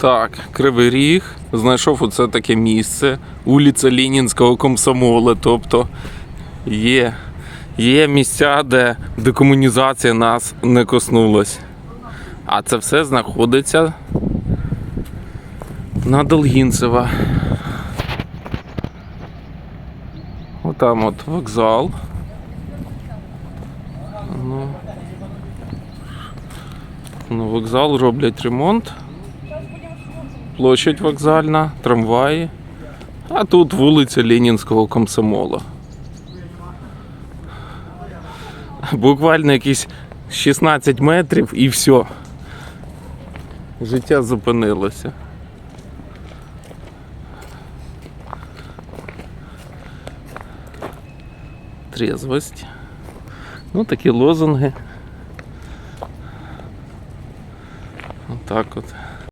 Так, Кривий Ріг. Знайшов оце таке місце. Вулиця Ленінського комсомола. Тобто є, є місця, де декомунізація нас не коснулась. А це все знаходиться на Долгінцева. Отам от вокзал. Ну, ну, вокзал роблять ремонт. Площадь вокзальна, трамваї. А тут вулиця Ленінського комсомола. Буквально якісь 16 метрів і все. Життя зупинилося. Трезвость. Ну, такі лозунги. Отак от.